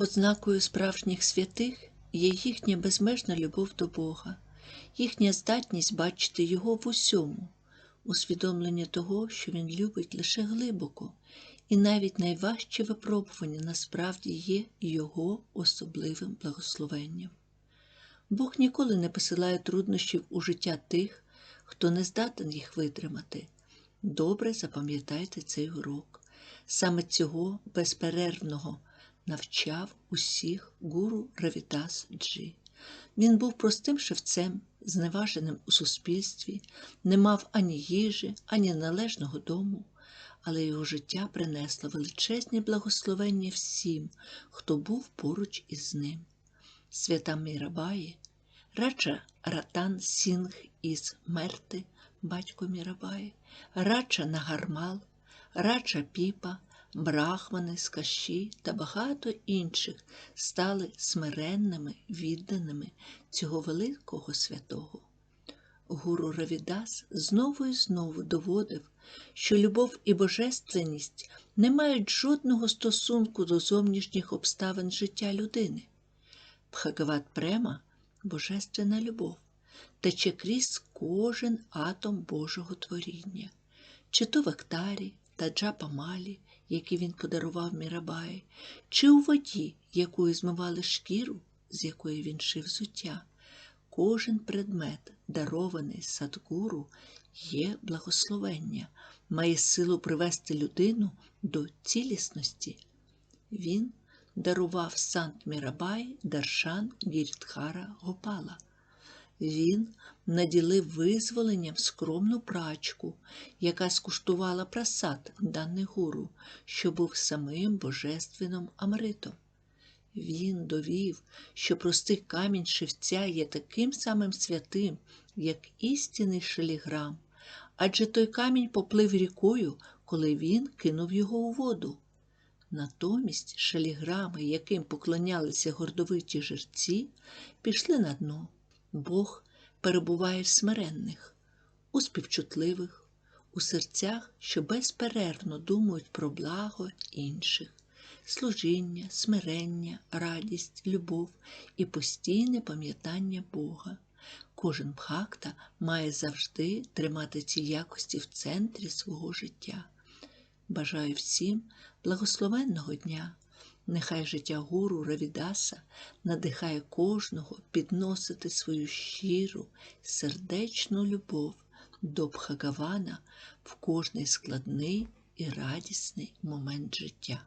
Ознакою справжніх святих є їхня безмежна любов до Бога, їхня здатність бачити Його в усьому, усвідомлення того, що Він любить лише глибоко, і навіть найважчі випробування насправді є Його особливим благословенням. Бог ніколи не посилає труднощів у життя тих, хто не здатен їх витримати. Добре запам'ятайте цей урок. Саме цього безперервного навчав усіх гуру Равітас Джі. Він був простим шевцем, зневаженим у суспільстві, не мав ані їжі, ані належного дому, але його життя принесло величезні благословення всім, хто був поруч із ним. Свята Мірабаї, Раджа Ратан Сінг із Мерти, батько Мірабаї, Раджа Нагармал, Раджа Піпа, брахмани, скаші та багато інших стали смиренними, відданими цього великого святого. Гуру Равідас знову і знову доводив, що любов і божественність не мають жодного стосунку до зовнішніх обставин життя людини. Бхагават Према божественна любов тече крізь кожен атом Божого творіння, чи то в ектарі та джапамалі, які він подарував Мірабаї, чи у воді, якою змивали шкіру, з якої він шив взуття. Кожен предмет, дарований садгуру, є благословення, має силу привести людину до цілісності. Він дарував Сант Мірабай Даршан Гірітхара Гопала. Він наділив визволенням скромну прачку, яка скуштувала прасад даний гуру, що був самим божественним амритом. Він довів, що простий камінь шевця є таким самим святим, як істинний шеліграм, адже той камінь поплив рікою, коли він кинув його у воду. Натомість шеліграми, яким поклонялися гордовиті жерці, пішли на дно. Бог перебуває в смиренних, у співчутливих, у серцях, що безперервно думають про благо інших, служіння, смирення, радість, любов і постійне пам'ятання Бога. Кожен бхакта має завжди тримати ці якості в центрі свого життя. Бажаю всім благословенного дня! Нехай життя гуру Равідаса надихає кожного підносити свою щиру, сердечну любов до Бхагавана в кожний складний і радісний момент життя.